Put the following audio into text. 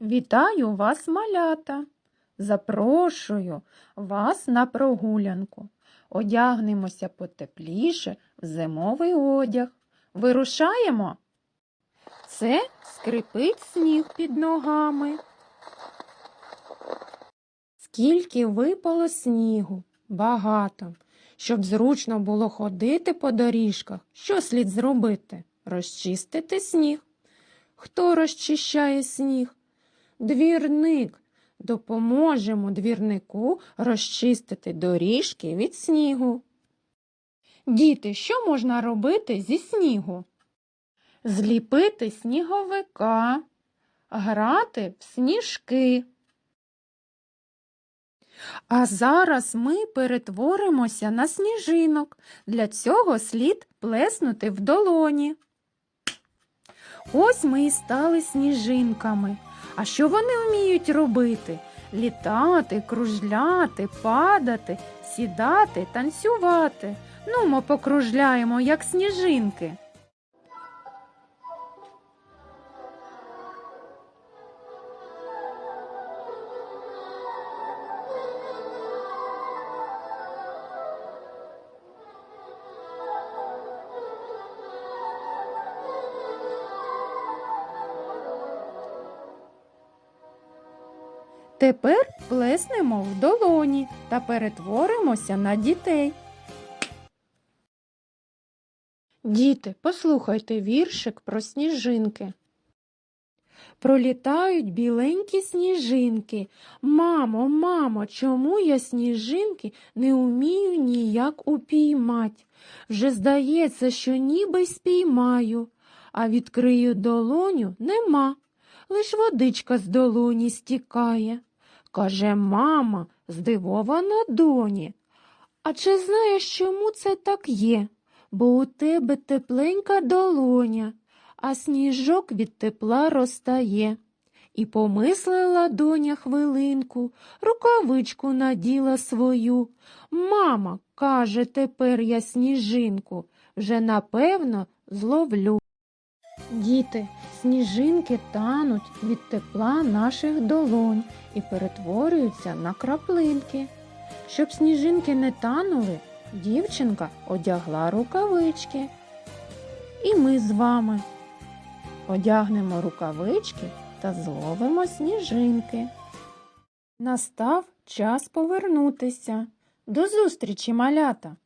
Вітаю вас, малята! Запрошую вас на прогулянку. Одягнемося потепліше в зимовий одяг. Вирушаємо. Це скрипить сніг під ногами. Скільки випало снігу? Багато. Щоб зручно було ходити по доріжках, що слід зробити? Розчистити сніг. Хто розчищає сніг? Двірник. Допоможемо двірнику розчистити доріжки від снігу. Діти, що можна робити зі снігу? Зліпити сніговика, грати в сніжки. А зараз ми перетворимося на сніжинок. Для цього слід плеснути в долоні. Ось ми і стали сніжинками. А що вони вміють робити? Літати, кружляти, падати, сідати, танцювати. Ну, ми покружляємо, як сніжинки. Тепер плеснемо в долоні та перетворимося на дітей. Діти, послухайте віршик про сніжинки. Пролітають біленькі сніжинки. Мамо, мамо, чому я сніжинки не умію ніяк упіймать? Вже здається, що ніби спіймаю, а відкрию долоню нема. Лиш водичка з долоні стікає. Каже мама, здивована доні. А чи знаєш, чому це так є? Бо у тебе тепленька долоня, а сніжок від тепла розтає. І помислила доня хвилинку, рукавичку наділа свою. Мама, каже, тепер я сніжинку, вже напевно зловлю. Діти, сніжинки тануть від тепла наших долонь і перетворюються на краплинки. Щоб сніжинки не танули, дівчинка одягла рукавички. І ми з вами одягнемо рукавички та зловимо сніжинки. Настав час повернутися. До зустрічі, малята!